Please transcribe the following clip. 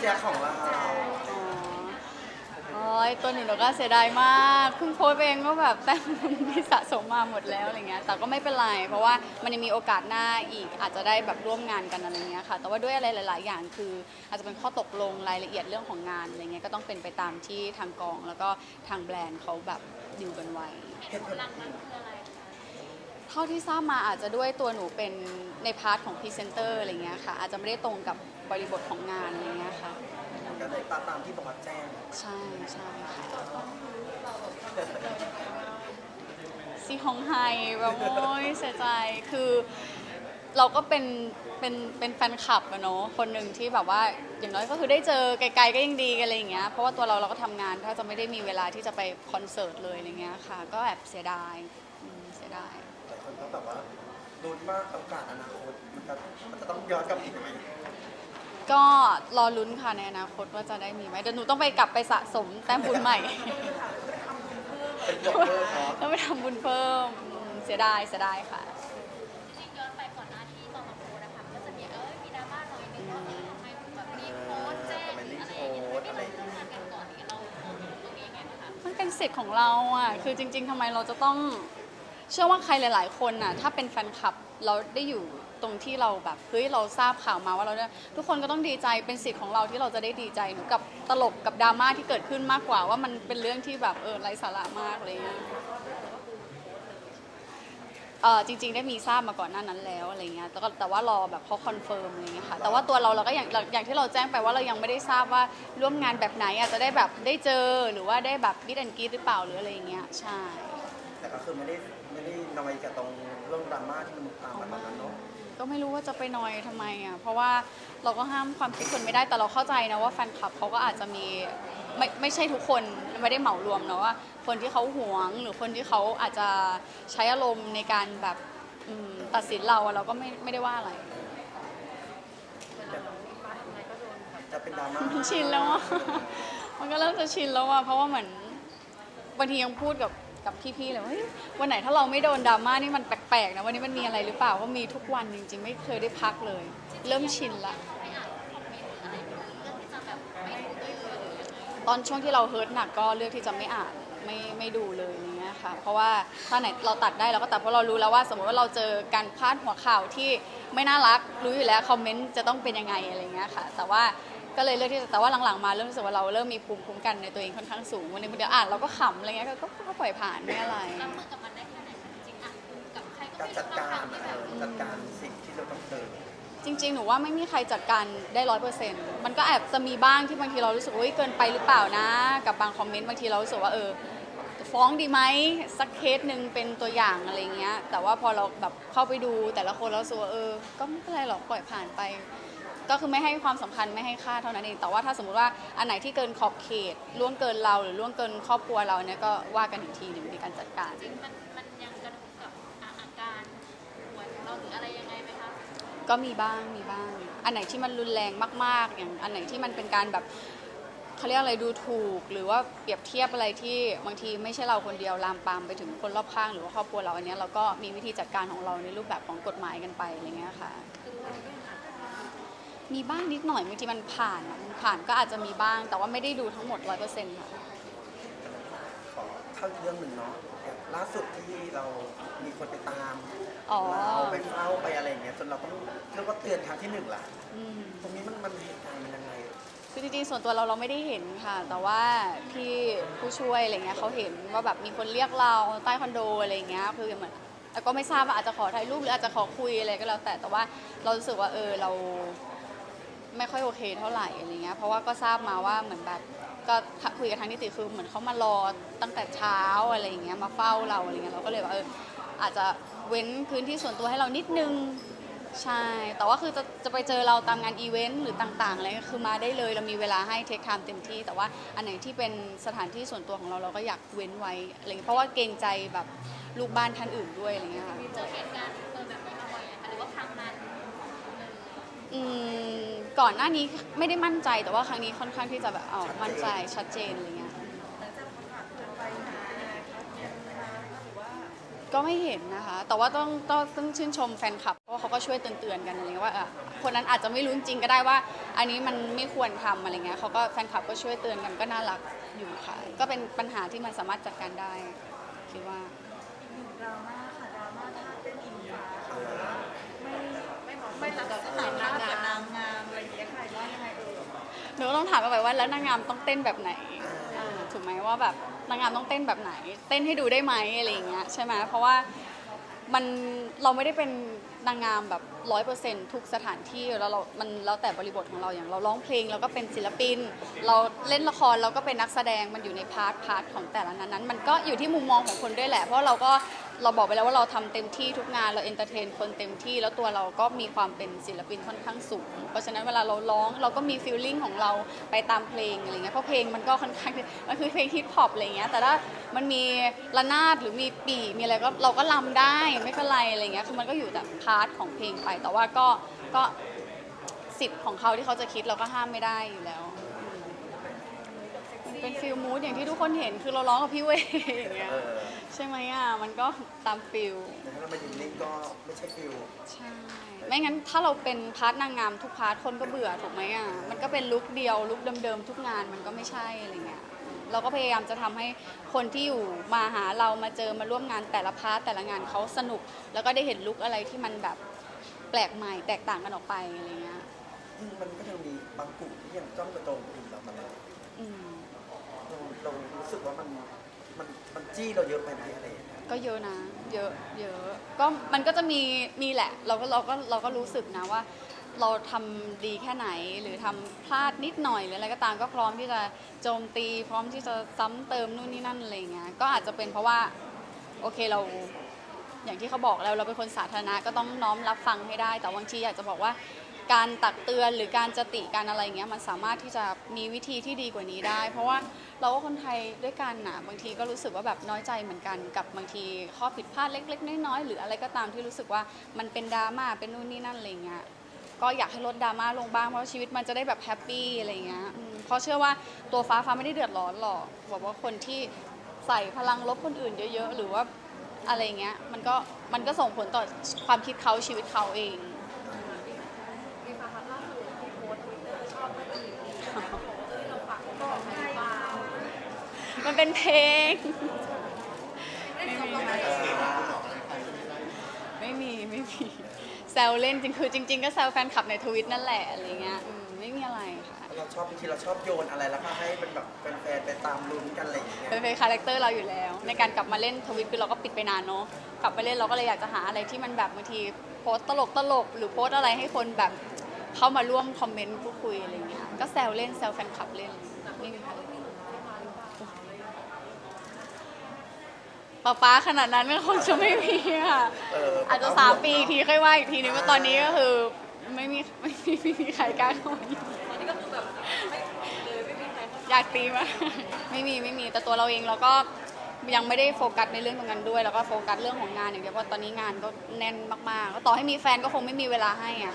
แจ็คของเราโอ้ยตัวหนูหนูก็เสียดายมากเพิ่งโพสต์ไปเองก็แบบแต้มที่สะสมมาหมดแล้วอะไรเงี้ย แต่ก็ไม่เป็นไร เพราะว่ามันยังมีโอกาสหน้าอีก อาจจะได้แบบร่วมงานกันอะไรเงี้ยค่ะ แต่ว่าด้วยอะไรหลาย ๆ อย่างคือ อาจจะเป็นข้อตกลงรายละเอียดเรื่องของงานอะไรเงี้ย ก็ต้องเป็นไปตามที่ทางกอง แล้วก็ทางแบรนด์เขาแบบดิวกันไว้เหตุผลเท่าที่ทราบมาอาจจะด้วยตัวหนูเป็นในพาร์ทของพรีเซนเตอร์อะไรเงี้ยค่ะ อาจจะไม่ได้ตรงกับ บริบทของงานอะไรเงี้ยค่ะ ก็เลยตามตามที่บอกว่าแจ้งใช่ใช่ค่ะซีฮองไฮแบบโอ้ยเสียใจคือเราก็เป็นเป็นเป็นแฟนคลับอะเนาะคนหนึ่งที่แบบว่าอย่างน้อยก็คือได้เจอไกลๆก็ยังดีกันอะไรอย่างเงี้ยเพราะว่าตัวเราเราก็ทำงานถ้าจะไม่ได้มีเวลาที่จะไปคอนเสิร์ตเลยอะไรเงี้ยค่ะ ก็แอบเสียดายอืมเสียดาย หลายคนก็แบบว่าลุ้นว่าโอกาสอนาคตมันจะมันจะต้องย้อนกลับอีกไหม ก็รอลุ้นค่ะในอนาคตว่าจะได้มีไหมเดี๋ยวหนูต้องไปกลับไปสะสมแต้มบุญใหม่ เป็นบล็อกเกอร์เนาะต้องไปทำบุญเพิ่มอืมเสียดายเสียดายค่ะ จริงย้อนไปก่อนหน้าที่ตอนมาโพสต์นะคะก็จะมีเออมีดราม่าหน่อยนึงว่าเออทำไมแบบมีโพสต์แจ้งหรืออะไรอย่างเงี้ยที่เราทำงานกันก่อนอย่างเงี้ยเรามองตรงนี้ยังไงบ้างคะมันเป็นสิทธิ์ของเราอะ คือจริง ๆทำไมเราจะต้อง เชื่อว่าใครหลาย ๆ คนน่ะ ถ้าเป็นแฟนคลับเราได้อยู่ ตรงที่เราแบบเฮ้ยเราทราบข่าวมาว่าเราเนี่ยทุกคนก็ต้องดีใจเป็นสิทธิ์ของเราที่เราจะได้ดีใจหนูกับตลกกับดราม่าที่เกิดขึ้นมากกว่าว่ามันเป็นเรื่องที่แบบเออไร้สาระมากอะไรเงี้ยเออจริงๆได้มีทราบมาก่อนหน้านั้นแล้วอะไรเงี้ยแต่ก็แต่ว่ารอแบบเขาคอนเฟิร์มอะไรเงี้ยค่ะ แต่ว่าตัวเราเราก็อย่างอย่างที่เราแจ้งไปว่าเรายังไม่ได้ทราบว่าร่วมงานแบบไหนอาจจะได้แบบได้เจอหรือว่าได้แบบมิดแอนกีหรือเปล่าหรืออะไรเงี้ยใช่ แต่ก็คือไม่ได้ไม่ได้นอยกับตรงเรื่องดราม่าที่มันตามมาตอนนั้นเนาะก็ไม่รู้ว่าจะไปนอยทำไมอะ เพราะว่าเราก็ห้ามความคิดคนไม่ได้แต่เราเข้าใจนะว่าแฟนคลับเขาก็อาจจะมีไม่ไม่ใช่ทุกคนไม่ได้เหมารวมเนาะว่า คนที่เขาหวงหรือคนที่เขาอาจจะใช้อารมณ์ในการแบบอืมตัดสินเราอะเราก็ไม่ไม่ได้ว่าอะไร จะเป็นดราม่ามันชินแล้วอะ มันก็เริ่มจะชินแล้วอะเพราะว่าเหมือนบางทียังพูดกับ กับพี่ๆเลยว่าเฮ้ยวันไหนถ้าเราไม่โดนดราม่านี่มันแปลกๆนะวันนี้มันมีอะไรหรือเปล่าว่ามีทุกวันจริง ๆ ไม่เคยได้พักเลย เริ่มชินละ ตอนช่วงที่เราเฮิร์ตหนักก็เลือกที่จะไม่อ่านไม่ไม่ดูเลยอย่างเงี้ยค่ะ เพราะว่าถ้าไหนเราตัดได้เราก็ตัดเพราะเรารู้แล้วว่า สมมติว่าเราเจอการพลาดหัวข่าวที่ไม่น่ารักรู้อยู่แล้วคอมเมนต์จะต้องเป็นยังไงอะไรเงี้ยค่ะ แต่ว่า ก็เลยเลือกที่จะแต่ว่าหลังๆมาเริ่มรู้สึกว่าเราเริ่มมีภูมิคุ้มกันในตัวเองค่อนข้างสูงวันนี้เดี๋ยวอ่านเราก็ขำอะไรเงี้ยก็ก็ก็ปล่อยผ่านไม่อะไรรับมือกับมันได้แค่ไหนคะจริงๆอะกับใครก็การไม่จัดรู้บางการครั้งที่เอแบบอจัดการสิ่งที่เราต้องเจอจริงๆ หนูว่าไม่มีใครจัดการได้ร้อยเปอร์เซ็นต์มันก็แอบจะมีบ้างที่บางทีเรารู้สึกว่าเฮ้ยเกินไปหรือเปล่านะ กับบางคอมเมนต์บางทีเรารู้สึกว่าเออฟ้องดีไหมสักเคสหนึ่งเป็นตัวอย่างอะไรเงี้ย แต่ว่าพอเราแบบเข้าไปดูแต่ละคนแล้วรู้สึกว่าเออ ก็ไม่เป็นไรหรอกปล่อยผ่านไป ก็คือไม่ให้ความสำคัญไม่ให้ค่าเท่านั้นเอง แต่ว่าถ้าสมมุติว่าอันไหนที่เกินขอบเขตล่วงเกินเราหรือล่วงเกินครอบครัวเราเนี่ยก็ว่ากันอีกทีหนึ่งในการจัดการจริงมันมันยังกระทบกับอาอาการป่วยของเราหรืออะไรยังไงไหมคะก็มีบ้างมีบ้าง อันไหนที่มันรุนแรงมาก ๆ อย่างอันไหนที่มันเป็นการแบบเขาเรียกอะไรดูถูกหรือว่าเปรียบเทียบอะไรที่บางทีไม่ใช่เราคนเดียวลามปามไปถึงคนรอบข้างหรือว่าครอบครัวเราอันเนี้ยเราก็มีวิธีจัดการของเราในรูปแบบของกฎหมายกันไปอะไรเงี้ยค่ะ มีบ้างนิดหน่อยบางทีมันผ่านอะมันผ่านก็อาจจะมีบ้าง แต่ว่าไม่ได้ดูทั้งหมดร้อยเปอร์เซ็นต์ค่ะ ขอเข้าอีกเรื่องหนึ่งเนาะอย่างล่าสุดที่เรามีคนไปตามอ๋อ เราไปเฝ้าไปอะไรอย่างเงี้ยจนเราต้องเรียกว่าเตือนครั้งที่หนึ่งละอืม ตรงนี้มันมันเหตุการณ์มันยังไง คือจริงๆ ส่วนตัวเราเราไม่ได้เห็นค่ะ แต่ว่าพี่ผู้ช่วยอะไรเงี้ยเขาเห็นว่าแบบมีคนเรียกเราใต้คอนโดอะไรเงี้ยคือเหมือนแต่ก็ไม่ทราบว่าอาจจะขอถ่ายรูปหรืออาจจะขอคุยอะไรก็แล้วแต่แต่ว่าเรารู้สึกว่าเออเรา ไม่ค่อยโอเคเท่าไหร่อะไรเงี้ยเพราะว่าก็ทราบมาว่าเหมือนแบบก็คุยกับทางนิติคือเหมือนเขามารอตั้งแต่เช้าอะไรเงี้ยมาเฝ้าเราอะไรเงี้ยเราก็เลยว่าเอออาจจะเว้นพื้นที่ส่วนตัวให้เรานิดนึงใช่ แต่ว่าคือจะจะไปเจอเราตามงานอีเวนต์หรือต่างๆอะไรก็คือมาได้เลยเรามีเวลาให้เทคไทม์เต็มที่ แต่ว่าอันไหนที่เป็นสถานที่ส่วนตัวของเราเราก็อยากเว้นไว้อะไรเงี้ยเพราะว่าเกรงใจแบบลูกบ้านท่านอื่นด้วยอะไรเงี้ยค่ะ อืมก่อนหน้านี้ไม่ได้มั่นใจแต่ว่าครั้งนี้ค่อนข้างที่จะแบบเอามั่นใจชัดเจนอะไรเงี้ยก็ไม่เห็นนะคะ แต่ว่าต้องต้องต้องชื่นชมแฟนคลับ เพราะว่าเขาก็ช่วยเตือนๆกันอะไรเงี้ยว่าอะคนนั้นอาจจะไม่รู้จริงก็ได้ว่า อันนี้มันไม่ควรทำอะไรเงี้ยเขาก็แฟนคลับก็ช่วยเตือนกันก็น่ารักอยู่ค่ะ ก็เป็นปัญหาที่มันสามารถจัดการได้คิดว่า ดราม่าท่าเต้นอิงฟ้าค่ะไม่ไม่ไม่รักษาหน้ากับนางงามอะไรอย่างเงี้ยค่ะว่ายังไงเออ หนูก็ต้องถามกันไปว่าแล้วนางงามต้องเต้นแบบไหนถูกไหมว่าแบบนางงามต้องเต้นแบบไหน เต้นให้ดูได้ไหมอะไรอย่างเงี้ยใช่ไหมเพราะว่ามันเราไม่ได้เป็นนางงามแบบร้อยเปอร์เซ็นต์ทุกสถานที่แล้วเรามันแล้วแต่บริบทของเราอย่างเราร้องเพลงเราก็เป็นศิลปิน เราเล่นละครเราก็เป็นนักแสดงมันอยู่ในพาร์ทพาร์ทของแต่ละนั้นนั้น มันก็อยู่ที่มุมมองของคนด้วยแหละ เพราะเราก็เราบอกไปแล้วว่าเราทำเต็มที่ทุกงานเราเอนเตอร์เทนคนเต็มที่ แล้วตัวเราก็มีความเป็นศิลปินค่อนข้างสูง เพราะฉะนั้นเวลาเราร้องเราก็มีฟีลลิ่งของเราไปตามเพลงอะไรเงี้ยเพราะเพลงมันก็ค่อนข้างมันคือเพลงฮิปฮอปอะไรเงี้ยแต่ถ้ามันมีระนาดหรือมีปีมีอะไรก็เราก็ลำได้ไม่เป็นไรอะไรเงี้ยคือมันก็อยู่แต่พาร์ทของเพลงไปแต่ว่าก็ก็สิทธิ์ของเขาที่เขาจะคิดเราก็ห้ามไม่ได้อยู่แล้วอืมเป็นฟิลมูดอย่างที่ทุกคนเห็นคือเราร้องกับพี่เวย์อย่างเงี้ยเออใช่ไหมอะมันก็ตามฟิลแต่ถ้าเรามายืนนิ่งก็ไม่ใช่ฟิลใช่ไม่งั้นถ้าเราเป็นพาร์ทนางงามทุกพาร์ทคนก็เบื่อถูกไหมอะมันก็เป็นลุคเดียวลุคเดิมๆทุกงานมันก็ไม่ใช่อะไรเงี้ยเราก็พยายามจะทำให้คนที่อยู่มาหาเรามาเจอมาร่วมงานแต่ละพาร์ทแต่ละงานเขาสนุก แล้วก็ได้เห็นลุคอะไรที่มันแบบ แปลกใหม่แตกต่างกันออกไปอะไรเงี้ยอืมมันก็ยังมีบางกลุ่มที่ยังจ้องจะโจมตีเรามาเลยอืมเราเรารู้สึกว่ามันมันมันจี้เราเยอะไปไหมอะไรอย่างเงี้ยก็เยอะนะ เยอะเยอะก็มันก็จะมีมีแหละ เราก็เราก็เราก็รู้สึกนะว่า เราทำดีแค่ไหนหรือทำพลาดนิดหน่อยหรืออะไรก็ตามก็พร้อมที่จะโจมตี พร้อมที่จะซ้ำเติมนู่นนี่นั่นอะไรอย่างเงี้ยก็อาจจะเป็นเพราะว่า โอเคเรา อย่างที่เขาบอกแล้วเราเป็นคนสาธารณะก็ต้องน้อมรับฟังให้ได้ แต่บางทีอยากจะบอกว่า การตักเตือนหรือการจะติการอะไรอย่างเงี้ยมันสามารถที่จะมีวิธีที่ดีกว่านี้ได้ เพราะว่าเราก็คนไทยด้วยกันน่ะบางทีก็รู้สึกว่าแบบน้อยใจเหมือนกันกับบางทีข้อผิดพลาดเล็ก ๆ น้อยๆหรืออะไรก็ตามที่รู้สึกว่ามันเป็นดราม่าเป็นนู่นนี่นั่นอะไรอย่างเงี้ยก็อยากให้ลดดราม่าลงบ้างเพราะชีวิตมันจะได้แบบแฮปปี้อะไรอย่างเงี้ยเพราะเชื่อว่าตัวฟ้าฟ้าไม่ได้เดือดร้อนหรอกบอกว่าคนที่ใส่พลังลบคนอื่นเยอะ ๆ หรือว่า อะไรอย่างเงี้ยมันก็มันก็ส่งผลต่อความคิดเขาชีวิตเขาเอง มีฟ้าล่าสุดที่โพสต์ทวิตเตอร์ชอบไม่ดีเออเราฝากบอกใครบ้างมันเป็นเพลงไม่ได้ชอบเราไหมไม่มี ไม่มีแซวเล่นจริงคือจริง ๆ ก็แซวแฟนคลับในทวิตนั่นแหละอะไรเงี้ยอืม ไม่มีอะไรค่ะเราชอบบางทีเราชอบโยนอะไรแล้วก็ให้มันแบบแฟนๆไปตามลุ้นกันอะไรอย่างเงี้ยเป็นเป็นคาแรคเตอร์เราอยู่แล้ว ในการกลับมาเล่นทวิตคือเราก็ปิดไปนานเนาะกลับมาเล่นเราก็เลยอยากจะหาอะไรที่มันแบบบางทีโพสต์ตลกตลกๆหรือโพสต์อะไรให้คนแบบเข้ามาร่วมคอมเมนต์พูดคุยอะไรเงี้ยก็แซวเล่นแซวแฟนคลับเล่นไม่มีอะไรป๊าป๊าขนาดนั้นมันคงจะไม่มีค่ะเออ อาจจะสามปีอีกทีค่อยว่าอีกทีนึงว่าตอนนี้ก็คือ ไม่มีไม่มีไม่มีใครกล้าเข้ามายุ่งตอนนี้ก็คือแบบไม่เลยไม่มีใครเข้าอยากตีมากไม่มีไม่มีแต่ตัวเราเองเราก็ยังไม่ได้โฟกัสในเรื่องตรงนั้นด้วย แล้วก็โฟกัสเรื่องของงานอย่างเดียวเพราะตอนนี้งานก็แน่นมากๆก็ต่อให้มีแฟนก็คงไม่มีเวลาให้อะ